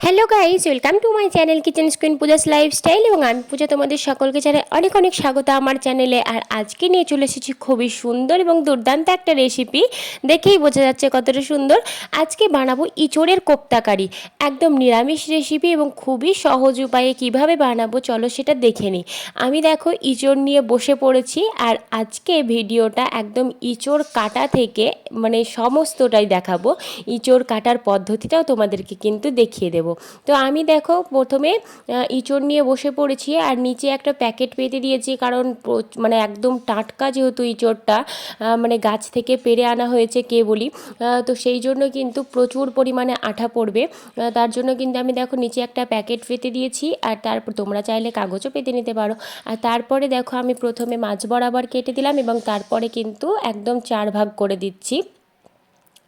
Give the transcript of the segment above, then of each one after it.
Hello guys welcome to my channel kitchen queen Puja's lifestyle এবং আমি পূজা তোমাদের সকলকে জানাই অনেক অনেক স্বাগত আমার চ্যানেলে আর আজকে নিয়ে চলে এসেছি খুবই সুন্দর এবং দুর্দান্ত একটা রেসিপি দেখেই বোঝা যাচ্ছে কতটা সুন্দর। আজকে বানাবো ইঁচড়ের কোপ্তাকারি। একদম নিরামিষ রেসিপি এবং খুবই সহজ উপায়ে কীভাবে বানাবো চলো সেটা দেখে নিই। আমি দেখো ইঁচড় নিয়ে বসে পড়েছি আর আজকে ভিডিওটা একদম ইঁচড় কাটা থেকে মানে সমস্তটাই দেখাবো। ইঁচড় কাটার পদ্ধতিটাও তোমাদেরকে কিন্তু দেখিয়ে দেবো। তো আমি দেখো প্রথমে ইঁচড় নিয়ে বসে পড়েছি আর নিচে একটা প্যাকেট পেতে দিয়েছি কারণ মানে একদম টাটকা যেহেতু ইঁচড়টা মানে গাছ থেকে পেরে আনা হয়েছে কে বলি তো সেই জন্য কিন্তু প্রচুর পরিমাণে আঠা পড়বে। তার জন্য কিন্তু আমি দেখো নিচে একটা প্যাকেট পেতে দিয়েছি আর তারপর তোমরা চাইলে কাগজও পেতে নিতে পারো। আর তারপরে দেখো আমি প্রথমে মাছ বরাবর কেটে দিলাম এবং তারপরে কিন্তু একদম চার ভাগ করে দিচ্ছি।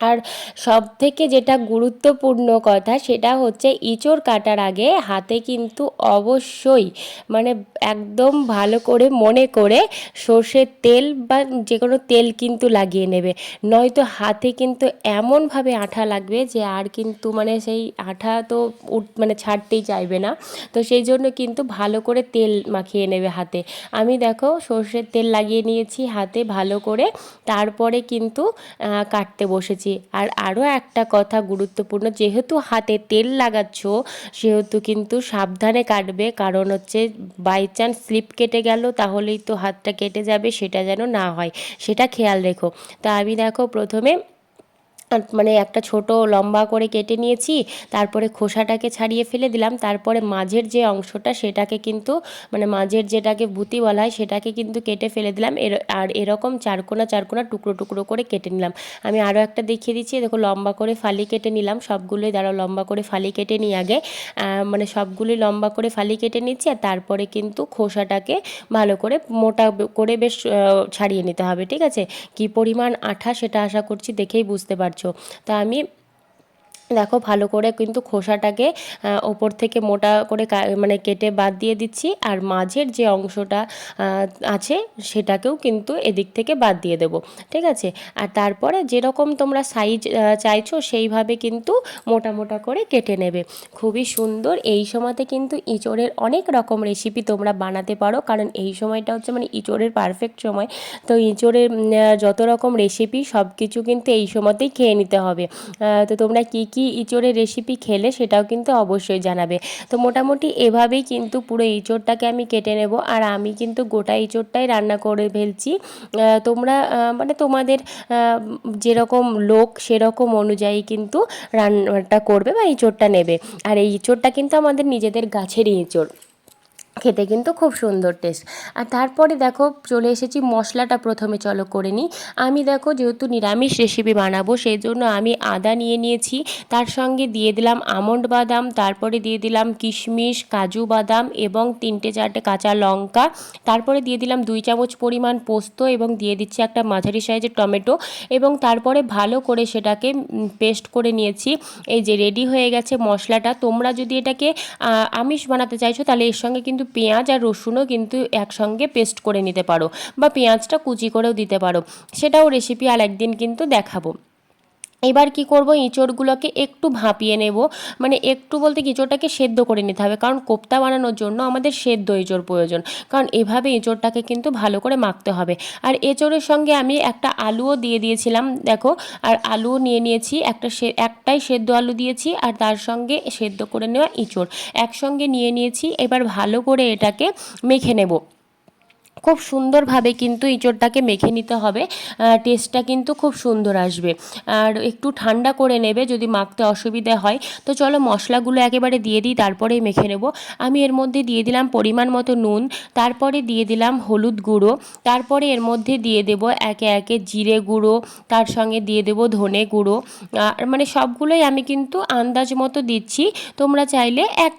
আর সব থেকে যেটা গুরুত্বপূর্ণ কথা সেটা হচ্ছে ইঁচড় কাটার আগে হাতে কিন্তু অবশ্যই মানে একদম ভালো করে মনে করে সর্ষের তেল বা যে কোনো তেল কিন্তু লাগিয়ে নেবে। নয়তো হাতে কিন্তু এমনভাবে আঠা লাগবে যে আর কিন্তু মানে সেই আঠা তো মানে ছাড়তেই চাইবে না। তো সেই জন্য কিন্তু ভালো করে তেল মাখিয়ে নেবে হাতে। আমি দেখো সর্ষের তেল লাগিয়ে নিয়েছি হাতে ভালো করে। তারপরে কিন্তু কাটতে বসেছি। আর আরও একটা কথা গুরুত্বপূর্ণ, যেহেতু হাতে তেল লাগাচ্ছ, সেহেতু কিন্তু সাবধানে কাটবে। কারণ হচ্ছে বাই চান্স স্লিপ কেটে গেল, তাহলেই তো হাতটা কেটে যাবে, সেটা যেন না হয়। সেটা খেয়াল রেখো। তা আমি দেখো, প্রথমে মানে একটা ছোট লম্বা করে কেটে নিয়েছি, তারপরে খোসাটাকে ছাড়িয়ে ফেলে দিলাম, তারপরে মাঝের যে অংশটা সেটাকে কিন্তু মানে মাঝের যেটাকে বুতি বলা হয় সেটাকে কিন্তু কেটে ফেলে দিলাম, এর, আর এরকম চারকোনা চারকোনা টুকরো টুকরো করে কেটে নিলাম। আমি আরও একটা দেখিয়ে দিচ্ছি, দেখো লম্বা করে ফালি কেটে নিলাম, সবগুলোই দাঁড়াও লম্বা করে ফালি কেটে নিই আগে মানে সবগুলোই লম্বা করে ফালি কেটে নিচ্ছি, আর তারপরে কিন্তু খোসাটাকে ভালো করে মোটা করে বেশ ছাড়িয়ে নিতে হবে, ঠিক আছে? কি পরিমাণ আঠা সেটা আশা করছি দেখেই বুঝতে পারছ। তা আমি দেখো ভালো করে কিন্তু খোসাটাকে ওপর থেকে মোটা করে মানে কেটে বাদ দিয়ে দিচ্ছি। আর মাঝের যে অংশটা আছে সেটাকেও কিন্তু এদিক থেকে বাদ দিয়ে দেবো। ঠিক আছে? আর তারপরে যেরকম তোমরা সাইজ চাইছো সেইভাবে কিন্তু মোটা মোটা করে কেটে নেবে। খুবই সুন্দর। এই সময়তে কিন্তু ইঁচড়ের অনেক রকম রেসিপি তোমরা বানাতে পারো। কারণ এই সময়টা হচ্ছে মানে ইঁচড়ের পারফেক্ট সময়। তো ইঁচড়ের যত রকম রেসিপি সব কিছু কিন্তু এই সময়তেই খেয়ে নিতে হবে। তো তোমরা কি কি ইঁচড়ের রেসিপি খেলে সেটাও কিন্তু অবশ্যই জানাবে। তো মোটামুটি এভাবেই কিন্তু পুরো ইঁচড়টাকে আমি কেটে নেব আর আমি কিন্তু গোটা ইঁচড়টাই রান্না করে ফেলছি। তোমরা মানে তোমাদের যেরকম লোক সেরকম অনুযায়ী কিন্তু রান্নাটা করবে বা ইঁচড়টা নেবে। আর এই ইঁচড়টা কিন্তু আমাদের নিজেদের গাছের ইঁচড়। খেতে কিন্তু খুব সুন্দর টেস্ট আর তারপরে দেখো, চলে এসেছি, মশলাটা প্রথমে চলো করে নিই। আমি দেখো, যেহেতু নিরামিষ রেসিপি বানাবো সেই জন্য আমি আদা নিয়ে নিয়েছি। তার সঙ্গে দিয়ে দিলাম আমন্ড বাদাম, তারপরে দিয়ে দিলাম কিশমিশ, কাজু বাদাম এবং তিনটে চারটে কাঁচা লঙ্কা। তারপরে দিয়ে দিলাম দুই চামচ পরিমাণ পোস্ত এবং দিয়ে দিচ্ছি একটা মাঝারি সাইজের টমেটো। এবং তারপরে ভালো করে সেটাকে পেস্ট করে নিয়েছি। এই যে রেডি হয়ে গেছে মশলাটা। তোমরা যদি এটাকে আমিষ বানাতে চাইছো, তাহলে এর সঙ্গে কিন্তু পেঁয়াজ আর রসুনও কিন্তু একসঙ্গে পেস্ট করে নিতে পারো বা পেঁয়াজটা কুচি করেও দিতে পারো। সেটাও রেসিপি আর একদিন কিন্তু দেখাবো। এবার কি করব? ইঁচড়গুলোকে একটু ভাপিয়ে নেব। মানে একটু বলতে কি ইঁচড়টাকে সেদ্ধ করে নিতে হবে। কারণ কোপ্তা বানানোর জন্য আমাদের সেদ্ধ এঁচড় প্রয়োজন। কারণ এভাবে এঁচড়টাকে কিন্তু ভালো করে মাখতে হবে। আর এঁচড়ের সঙ্গে আমি একটা আলুও দিয়ে দিয়েছিলাম, দেখো। আর আলুও নিয়ে নিয়েছি, একটা একটাই সেদ্ধ আলু দিয়েছি, আর তার সঙ্গে সেদ্ধ করে নেওয়া ইঁচড় একসঙ্গে নিয়ে নিয়েছি, এবার ভালো করে এটাকে মেখে নেব। খুব সুন্দরভাবে কিন্তু ইঁচড়টাকে মেখে নিতে হবে। টেস্টটা কিন্তু খুব সুন্দর আসবে। আর একটু ঠান্ডা করে নেবে যদি মাখতে অসুবিধা হয়। তো চলো মশলাগুলো একেবারে দিয়ে দিই, তারপরেই মেখে নেব। আমি এর মধ্যে দিয়ে দিলাম পরিমাণ মতো নুন, তারপরে দিয়ে দিলাম হলুদ গুঁড়ো, তারপরে এর মধ্যে দিয়ে দেব একে একে জিরে গুঁড়ো, তার সঙ্গে দিয়ে দেব ধনে গুঁড়ো। আর মানে সবগুলোই আমি কিন্তু আন্দাজ মতো দিচ্ছি। তোমরা চাইলে এক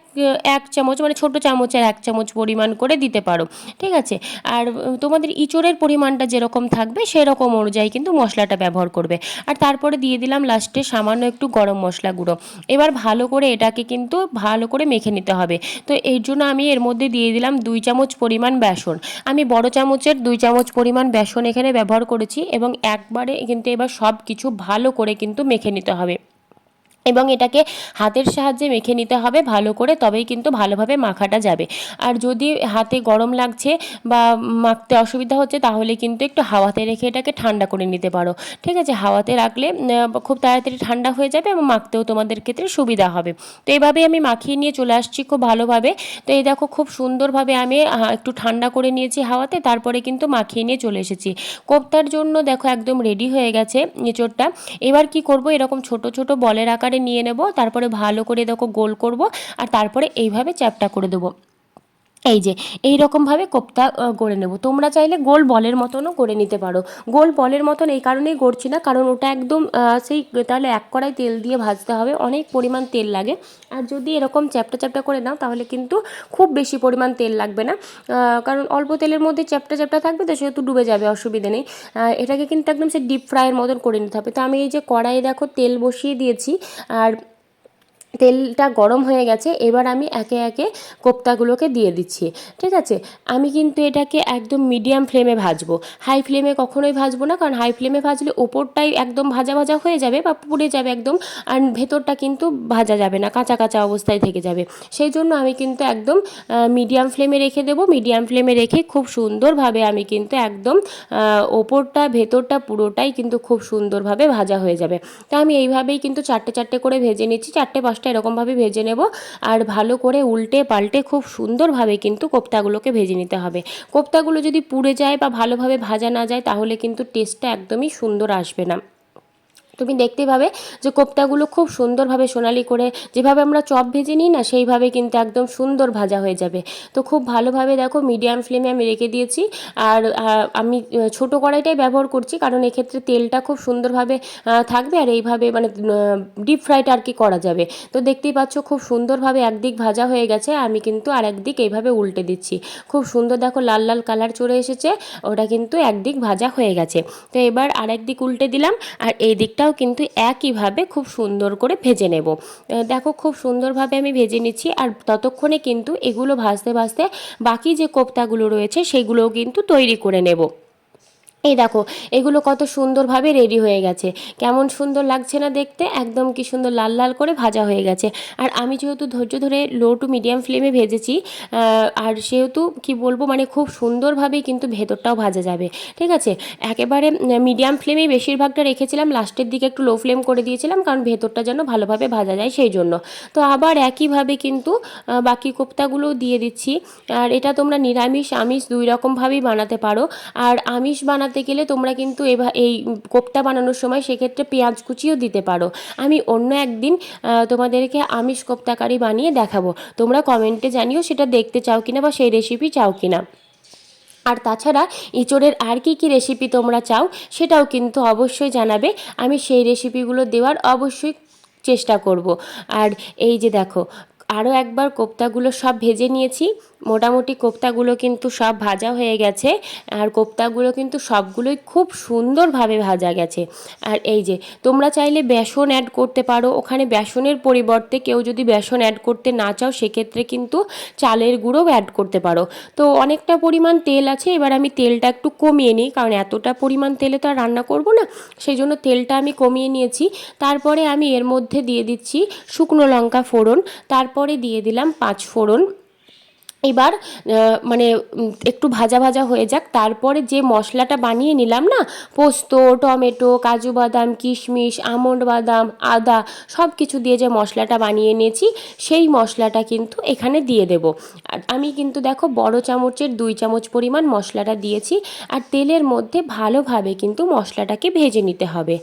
এক চামচ মানে ছোটো চামচের এক চামচ পরিমাণ করে দিতে পারো, ঠিক আছে? আর তোমাদের ইঁচড়ের পরিমাণটা যেরকম থাকবে, সেরকম অনুযায়ী কিন্তু মশলাটা ব্যবহার করবে। আর তারপরে দিয়ে দিলাম লাস্টে সামান্য একটু গরম মশলা গুঁড়ো। এবার ভালো করে এটাকে কিন্তু ভালো করে মেখে নিতে হবে। তো এর জন্য আমি এর মধ্যে দিয়ে দিলাম দুই চামচ পরিমাণ বেসন। আমি বড় চামচের দুই চামচ পরিমাণ বেসন এখানে ব্যবহার করেছি এবং একবারে কিন্তু এবার সব কিছু ভালো করে কিন্তু মেখে নিতে হবে। এবং এটাকে হাতের সাহায্যে মেখে নিতে হবে ভালো করে, তবেই কিন্তু ভালোভাবে মাখাটা যাবে। আর যদি হাতে গরম লাগছে বা মাখতে অসুবিধা হচ্ছে, তাহলে কিন্তু একটু হাওয়াতে রেখে এটাকে ঠান্ডা করে নিতে পারো। ঠিক আছে? হাওয়াতে রাখলে খুব তাড়াতাড়ি ঠান্ডা হয়ে যাবে এবং মাখতেও তোমাদের ক্ষেত্রে সুবিধা হবে। তো এইভাবেই আমি মাখিয়ে নিয়ে চলে আসছি খুব ভালোভাবে। তো এই দেখো, খুব সুন্দরভাবে আমি একটু ঠান্ডা করে নিয়েছি হাওয়াতে, তারপরে কিন্তু মাখিয়ে নিয়ে চলে এসেছি। কোপ্তার জন্য দেখো একদম রেডি হয়ে গেছে এঁচোড়টা এবার কি করব? এরকম ছোট ছোট বলের আকারে নিয়ে নেব তারপরে ভালো করে দেখো গোল করব আর তারপরে এইভাবে চ্যাপটা করে দেবো। এই যে এই রকমভাবে কোপ্তা গড়ে নেব। তোমরা চাইলে গোল বলের মতনও করে নিতে পারো। গোল বলের মতন এই কারণেই গড়ছি না, কারণ ওটা একদম সেই, তাহলে এক কড়াই তেল দিয়ে ভাজতে হবে। অনেক পরিমাণ তেল লাগে। আর যদি এরকম চ্যাপটা চ্যাপটা করে নাও, তাহলে কিন্তু খুব বেশি পরিমাণ তেল লাগবে না। কারণ অল্প তেলের মধ্যে চ্যাপটা চ্যাপটা থাকবে তো সেহেতু ডুবে যাবে, অসুবিধে নেই। এটাকে কিন্তু একদম সে ডিপ ফ্রাইয়ের মতন করে নিতে হবে। তো আমি এই যে কড়াইয়ে দেখো তেল বসিয়ে দিয়েছি, আর তেলটা গরম হয়ে গেছে, এবার আমি একে একে কোপ্তাগুলোকে দিয়ে দিচ্ছি, ঠিক আছে? আমি কিন্তু এটাকে একদম মিডিয়াম ফ্লেমে ভাজবো। হাই ফ্লেমে কখনোই ভাজবো না, কারণ হাই ফ্লেমে ভাজলে ওপরটাই একদম ভাজা ভাজা হয়ে যাবে বা পুড়ে যাবে একদম, আর ভেতরটা কিন্তু ভাজা যাবে না, কাঁচা কাঁচা অবস্থায় থেকে যাবে। সেই জন্য আমি কিন্তু একদম মিডিয়াম ফ্লেমে রেখে দেবো। মিডিয়াম ফ্লেমে রেখে খুব সুন্দরভাবে আমি কিন্তু একদম ওপরটা, ভেতরটা পুরোটাই কিন্তু খুব সুন্দরভাবে ভাজা হয়ে যাবে। তা আমি এইভাবেই কিন্তু চারটে চারটে করে ভেজে নিচ্ছি, চারটে পাঁচটা মাছটা এরকমভাবে ভেজে নেব। আর ভালো করে উল্টে পাল্টে খুব সুন্দরভাবে কিন্তু কোপ্তাগুলোকে ভেজে নিতে হবে। কোপ্তাগুলো যদি পুড়ে যায় বা ভালোভাবে ভাজা না যায় তাহলে কিন্তু টেস্টটা একদমই সুন্দর আসবে না। তুমি দেখতে পাবে যে কোপ্তাগুলো খুব সুন্দরভাবে সোনালি করে যেভাবে আমরা চপ ভেজে নিই না, সেইভাবে কিন্তু একদম সুন্দর ভাজা হয়ে যাবে। তো খুব ভালোভাবে দেখো মিডিয়াম ফ্লেমে আমি রেখে দিয়েছি। আর আমি ছোট কড়াইটাই ব্যবহার করছি কারণ এক্ষেত্রে তেলটা খুব সুন্দরভাবে থাকবে আর এইভাবে মানে ডিপ ফ্রাইটা আর কি করা যাবে। তো দেখতেই পাচ্ছ খুব সুন্দরভাবে একদিক ভাজা হয়ে গেছে, আমি কিন্তু আর একদিক এইভাবে উল্টে দিচ্ছি। খুব সুন্দর দেখো লাল লাল কালার চলে এসেছে, ওটা কিন্তু একদিক ভাজা হয়ে গেছে। তো এবার আরেক দিক উল্টে দিলাম, আর এই দিকটা এটাও কিন্তু একইভাবে খুব সুন্দর করে ভেজে নেব। দেখো খুব সুন্দরভাবে আমি ভেজে নিচ্ছি আর ততক্ষণে কিন্তু এগুলো ভাজতে ভাজতে বাকি যে কোপ্তাগুলো রয়েছে সেগুলোও কিন্তু তৈরি করে নেব। এই দেখো, এগুলো কত সুন্দরভাবে রেডি হয়ে গেছে। কেমন সুন্দর লাগছে না দেখতে? একদম কি সুন্দর লাল লাল করে ভাজা হয়ে গেছে। আর আমি যেহেতু ধৈর্য ধরে লো টু মিডিয়াম ফ্লেমে ভেজেছি আর সেহেতু কি বলব মানে খুব সুন্দরভাবেই কিন্তু ভেতরটাও ভাজা যাবে। ঠিক আছে? একেবারে মিডিয়াম ফ্লেমেই বেশিরভাগটা রেখেছিলাম লাস্টের দিকে একটু লো ফ্লেম করে দিয়েছিলাম, কারণ ভেতরটা যেন ভালোভাবে ভাজা যায় সেই জন্য। তো আবার একইভাবে কিন্তু বাকি কোপ্তাগুলোও দিয়ে দিচ্ছি। আর এটা তোমরা নিরামিষ, আমিষ দুই রকমভাবেই বানাতে পারো। আর আমিষ বানাতে বানাতে গেলে তোমরা কিন্তু এভা, এই কোপ্তা বানানোর সময় সেক্ষেত্রে পেঁয়াজ কুচিও দিতে পারো। আমি অন্য একদিন তোমাদেরকে আমিষ কোপ্তাকারি বানিয়ে দেখাবো। তোমরা কমেন্টে জানিও সেটা দেখতে চাও কিনা বা সেই রেসিপি চাও কিনা। আর তাছাড়া ইঁচড়ের আর কী কী রেসিপি তোমরা চাও সেটাও কিন্তু অবশ্যই জানাবে। আমি সেই রেসিপিগুলো দেওয়ার অবশ্যই চেষ্টা করব। আর এই যে দেখো আরও একবার কোপ্তাগুলো সব ভেজে নিয়েছি। মোটামুটি কোপ্তাগুলো কিন্তু সব ভাজা হয়ে গেছে। আর কোপ্তাগুলো কিন্তু সবগুলোই খুব সুন্দরভাবে ভাজা গেছে। আর এই যে, তোমরা চাইলে বেসন অ্যাড করতে পারো। ওখানে বেসনের পরিবর্তে কেউ যদি বেসন অ্যাড করতে না চাও, সেক্ষেত্রে কিন্তু চালের গুঁড়োও অ্যাড করতে পারো। তো অনেকটা পরিমাণ তেল আছে, এবার আমি তেলটা একটু কমিয়ে নিই, কারণ এতটা পরিমাণ তেলে তো আর রান্না করব না। সেই জন্য তেলটা আমি কমিয়ে নিয়েছি। তারপরে আমি এর মধ্যে দিয়ে দিচ্ছি শুকনো লঙ্কা ফোড়ন। তারপরে দিয়ে দিলাম পাঁচ ফোড়ন। এবার মানে একটু ভাজা ভাজা হয়ে যাক। তারপরে যে মশলাটা বানিয়ে নিলাম না, পোস্ত, টমেটো, কাজু বাদাম, কিশমিশ, আমন্ড বাদাম, আদা সব কিছু দিয়ে যে মশলাটা বানিয়ে নিয়েছি, সেই মশলাটা কিন্তু এখানে দিয়ে দেব। আর আমি কিন্তু দেখো বড় চামচের দুই চামচ পরিমাণ মশলাটা দিয়েছি, আর তেলের মধ্যে ভালোভাবে কিন্তু মশলাটাকে ভেজে নিতে হবে।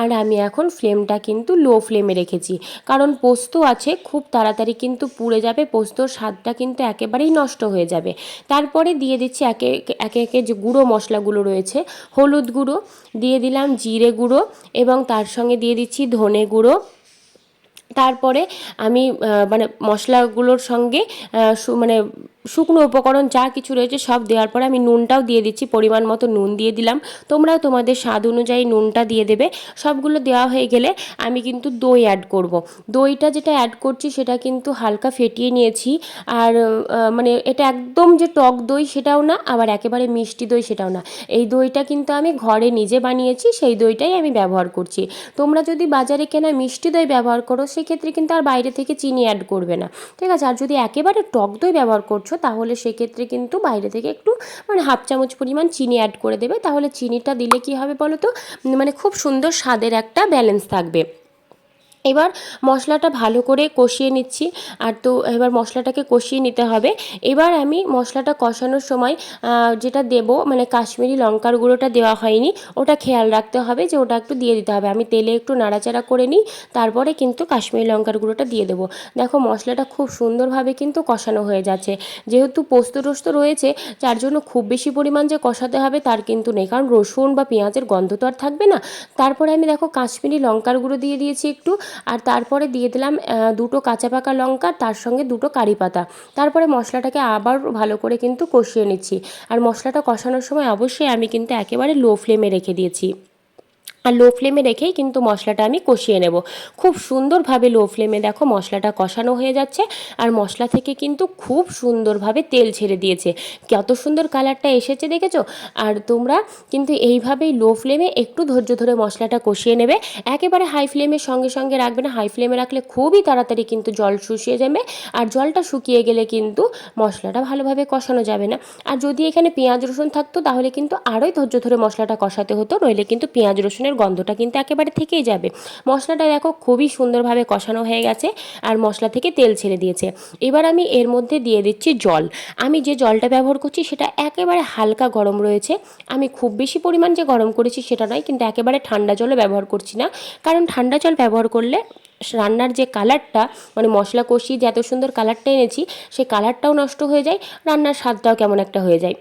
আর আমি এখন ফ্লেমটা কিন্তু লো ফ্লেমে রেখেছি। কারণ পোস্ত আছে, খুব তাড়াতাড়ি কিন্তু পুড়ে যাবে, পোস্তর স্বাদটা কিন্তু একেবারেই একেবারেই নষ্ট হয়ে যাবে। তারপরে দিয়ে দিচ্ছি একে একে একে যে গুঁড়ো মশলাগুলো রয়েছে, হলুদ গুঁড়ো, দিয়ে দিলাম জিরে গুঁড়ো এবং তার সঙ্গে দিয়ে দিচ্ছি ধনে গুঁড়ো। তারপরে আমি মানে মশলাগুলোর সঙ্গে মানে শুকনো উপকরণ যা কিছু রয়েছে সব দেওয়ার পরে আমি নুনটাও দিয়ে দিচ্ছি, পরিমাণ মতো নুন দিয়ে দিলাম। তোমরাও তোমাদের স্বাদ অনুযায়ী নুনটা দিয়ে দেবে। সবগুলো দেওয়া হয়ে গেলে আমি কিন্তু দই অ্যাড করব। দইটা যেটা অ্যাড করছি সেটা কিন্তু হালকা ফেটিয়ে নিয়েছি। আর মানে এটা একদম যে টক দই সেটাও না, আবার একেবারে মিষ্টি দই সেটাও না। এই দইটা কিন্তু আমি ঘরে নিজে বানিয়েছি, সেই দইটাই আমি ব্যবহার করছি। তোমরা যদি বাজারে কেনা মিষ্টি দই ব্যবহার করো, সেক্ষেত্রে কিন্তু আর বাইরে থেকে চিনি অ্যাড করবে না। ঠিক আছে? আর যদি একেবারে টক দই ব্যবহার করছ তাহলে সেক্ষেত্রে কিন্তু বাইরে থেকে একটু মানে হাফ চামচ পরিমাণ চিনি অ্যাড করে দেবে। তাহলে চিনিটা দিলে কি হবে বলো তো মানে খুব সুন্দর স্বাদের একটা ব্যালেন্স থাকবে। এবার মশলাটা ভালো করে কষিয়ে নিচ্ছি। আর তো এবার মশলাটাকে কষিয়ে নিতে হবে। এবার আমি মশলাটা কষানোর সময় যেটা দেব মানে কাশ্মীরি লঙ্কার গুঁড়োটা দেওয়া হয়নি, ওটা খেয়াল রাখতে হবে যে ওটা একটু দিয়ে দিতে হবে। আমি তেলে একটু নাড়াচাড়া করে নিই, তারপরে কিন্তু কাশ্মীরি লঙ্কার গুঁড়োটা দিয়ে দেবো। দেখো মশলাটা খুব সুন্দরভাবে কিন্তু কষানো হয়ে যাচ্ছে। যেহেতু পোস্ত টোস্ত রয়েছে, যার জন্য খুব বেশি পরিমাণ যে কষাতে হবে তার কিন্তু নেই। কারণ রসুন বা পেঁয়াজের গন্ধ তো আর থাকবে না। তারপরে আমি দেখো কাশ্মীরি লঙ্কার গুঁড়ো দিয়ে দিয়েছি একটু। আর তারপরে দিয়ে দিলাম দুটো কাঁচা পাকা লঙ্কা, তার সঙ্গে দুটো কারি পাতা। তারপরে মশলাটাকে আবার ভালো করে কিন্তু কষিয়ে নিচ্ছি। আর মশলাটা কষানোর সময় অবশ্যই আমি কিন্তু একেবারে লো ফ্লেমে রেখে দিয়েছি। আর লো ফ্লেমে রেখেই কিন্তু মশলাটা আমি কষিয়ে নেব। খুব সুন্দরভাবে লো ফ্লেমে দেখো মশলাটা কষানো হয়ে যাচ্ছে আর মশলা থেকে কিন্তু খুব সুন্দরভাবে তেল ছেড়ে দিয়েছে। কত সুন্দর কালারটা এসেছে দেখেছ? আর তোমরা কিন্তু এইভাবেই লো ফ্লেমে একটু ধৈর্য ধরে মশলাটা কষিয়ে নেবে। একেবারে হাই ফ্লেমের সঙ্গে সঙ্গে রাখবে না। হাই ফ্লেমে রাখলে খুবই তাড়াতাড়ি কিন্তু জল শুষিয়ে যাবে আর জলটা শুকিয়ে গেলে কিন্তু মশলাটা ভালোভাবে কষানো যাবে না। আর যদি এখানে পেঁয়াজ রসুন থাকতো তাহলে কিন্তু আরোই ধৈর্য ধরে মশলাটা কষাতে হতো, নইলে কিন্তু পেঁয়াজ রসুনের গন্ধটা কিন্তু একেবারে থেকেই যাবে। মশলাটা দেখো খুবই সুন্দরভাবে কষানো হয়ে গেছে আর মশলা থেকে তেল ছেড়ে দিয়েছে। এবার আমি এর মধ্যে দিয়ে দিচ্ছি জল। আমি যে জলটা ব্যবহার করছি সেটা একেবারে হালকা গরম রয়েছে। আমি খুব বেশি পরিমাণ যে গরম করেছি সেটা নয়, কিন্তু একেবারে ঠান্ডা জলও ব্যবহার করছি না। কারণ ঠান্ডা জল ব্যবহার করলে রান্নার যে কালারটা মানে মশলা কষিয়ে যে এত সুন্দর কালারটা এনেছি সেই কালারটাও নষ্ট হয়ে যায়, রান্নার স্বাদটাও কেমন একটা হয়ে যায়।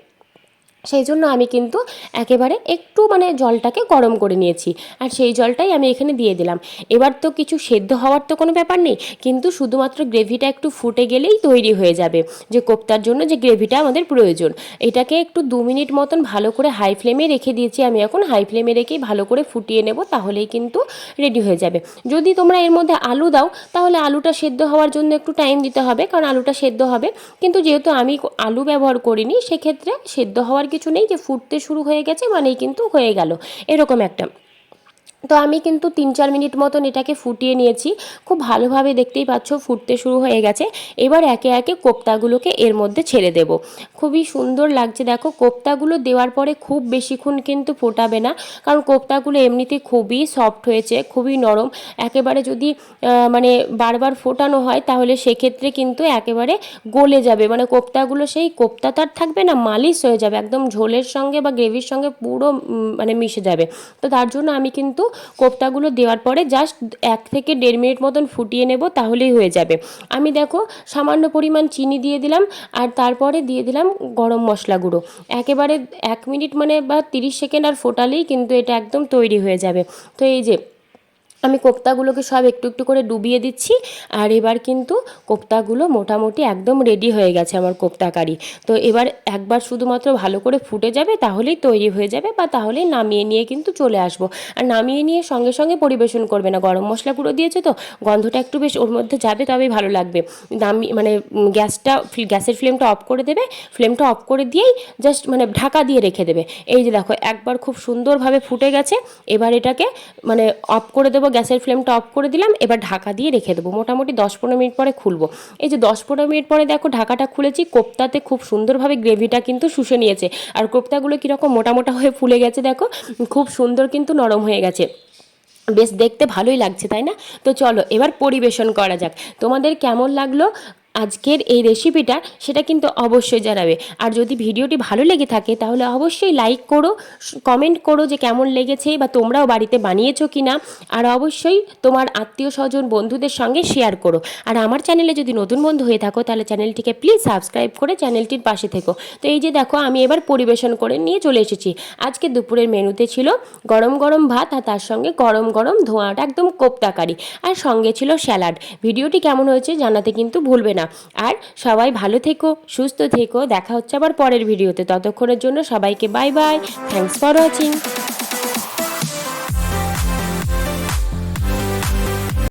সেই জন্য আমি কিন্তু একেবারে একটু মানে জলটাকে গরম করে নিয়েছি। আর সেই জলটাই আমি এখানে দিয়ে দিলাম। এবার তো কিছু সেদ্ধ হওয়ার তো কোনো ব্যাপার নেই, কিন্তু শুধুমাত্র গ্রেভিটা একটু ফুটে গেলেই তৈরি হয়ে যাবে। যে কোপ্তার জন্য যে গ্রেভিটা আমাদের প্রয়োজন। এটাকে একটু দু মিনিট মতন ভালো করে হাই ফ্লেমে রেখে দিয়েছি আমি এখন। হাই ফ্লেমে রেখেই ভালো করে ফুটিয়ে নেব, তাহলেই কিন্তু রেডি হয়ে যাবে। যদি তোমরা এর মধ্যে আলু দাও, তাহলে আলুটা সেদ্ধ হওয়ার জন্য একটু টাইম দিতে হবে, কারণ আলুটা সেদ্ধ হবে। কিন্তু যেহেতু আমি আলু ব্যবহার করিনি, সেক্ষেত্রে সেদ্ধ হওয়ার কিছু নেই যে ফুটতে শুরু হয়ে গেছে মানেই কিন্তু হয়ে গেল। এরকম একটা তো আমি কিন্তু তিন চার মিনিট মতন এটাকে ফুটিয়ে নিয়েছি। খুব ভালোভাবে দেখতেই পাচ্ছ ফুটতে শুরু হয়ে গেছে। এবার একে একে কোপ্তাগুলোকে এর মধ্যে ছেড়ে দেব। খুবই সুন্দর লাগছে দেখো, কোপ্তাগুলো দেওয়ার পরে খুব বেশিক্ষণ কিন্তু ফোটাবে না, কারণ কোপ্তাগুলো এমনিতে খুবই সফট হয়েছে, খুবই নরম। একেবারে যদি মানে বারবার ফোটানো হয় তাহলে সেক্ষেত্রে কিন্তু একেবারে গলে যাবে। মানে কোপ্তাগুলো সেই কোপ্তা তার থাকবে না, মালিশ হয়ে যাবে, একদম ঝোলের সঙ্গে বা গ্রেভির সঙ্গে পুরো মানে মিশে যাবে। তো তার জন্য আমি কিন্তু কোপ্তাগুলো দেওয়ার পরে জাস্ট এক থেকে দেড় মিনিট মতন ফুটিয়ে নেব, তাহলেই হয়ে যাবে। আমি দেখো সামান্য পরিমাণ চিনি দিয়ে দিলাম, আর তারপরে দিয়ে দিলাম গরম মশলা গুঁড়ো। একেবারে এক মিনিট মানে বা তিরিশ সেকেন্ড আর ফোটালেই কিন্তু এটা একদম তৈরি হয়ে যাবে। তো এই যে আমি কোপ্তাগুলোকে সব একটু একটু করে ডুবিয়ে দিচ্ছি, আর এবার কিন্তু কোপ্তাগুলো মোটামুটি একদম রেডি হয়ে গেছে আমার কোপ্তা কারি। তো এবার একবার শুধুমাত্র ভালো করে ফুটে যাবে, তাহলেই তৈরি হয়ে যাবে বা তাহলেই নামিয়ে নিয়ে কিন্তু চলে আসব। আর নামিয়ে নিয়ে সঙ্গে সঙ্গে পরিবেশন করবে না, গরম মশলা গুঁড়ো দিয়েছে তো, গন্ধটা একটু বেশ ওর মধ্যে যাবে তবেই ভালো লাগবে। নামি মানে গ্যাসটা গ্যাসের ফ্লেমটা অফ করে দেবে, ফ্লেমটা অফ করে দিয়েই জাস্ট মানে ঢাকা দিয়ে রেখে দেবে। এই যে দেখো, একবার খুব সুন্দরভাবে ফুটে গেছে, এবার এটাকে মানে অফ করে দেবো গ্যাসের ফ্লেমটা অফ করে দিলাম, এবার ঢাকা দিয়ে রেখে দেবো। মোটামুটি দশ পনেরো মিনিট পরে খুলবো। এই যে দশ পনেরো মিনিট পরে দেখো ঢাকাটা খুলেছি, কোপ্তাতে খুব সুন্দরভাবে গ্রেভিটা কিন্তু শুষে নিয়েছে। আর কোপ্তাগুলো কীরকম মোটামোটা মোটা হয়ে ফুলে গেছে দেখো, খুব সুন্দর কিন্তু নরম হয়ে গেছে। বেশ দেখতে ভালোই লাগছে, তাই না? তো চলো, এবার পরিবেশন করা যাক। তোমাদের কেমন লাগল? আজকের এই রেসিপিটা সেটা কিন্তু অবশ্যই জানাবে। আর যদি ভিডিওটি ভালো লেগে থাকে তাহলে অবশ্যই লাইক করো কমেন্ট করো যে কেমন লেগেছে বা তোমরাও বাড়িতে বানিয়েছো কি না আর অবশ্যই তোমার আত্মীয় স্বজন বন্ধুদের সঙ্গে শেয়ার করো। আর আমার চ্যানেলে যদি নতুন বন্ধু হয়ে থাকো তাহলে চ্যানেলটিকে প্লিজ সাবস্ক্রাইব করে চ্যানেলটির পাশে থেকো। তো এই যে দেখো আমি এবার পরিবেশন করে নিয়ে চলে এসেছি। আজকে দুপুরের মেনুতে ছিল গরম গরম ভাত আর তার সঙ্গে গরম গরম ধোঁয়াটা একদম কোপ্তা কারি আর সঙ্গে ছিল স্যালাড। ভিডিওটি কেমন হয়েছে জানাতে কিন্তু ভুলবে না। আর সবাই ভালো থেকো, সুস্থ থেকো। দেখা হচ্ছে আবার পরের ভিডিওতে। ততক্ষণের জন্য সবাইকে bye bye thanks for watching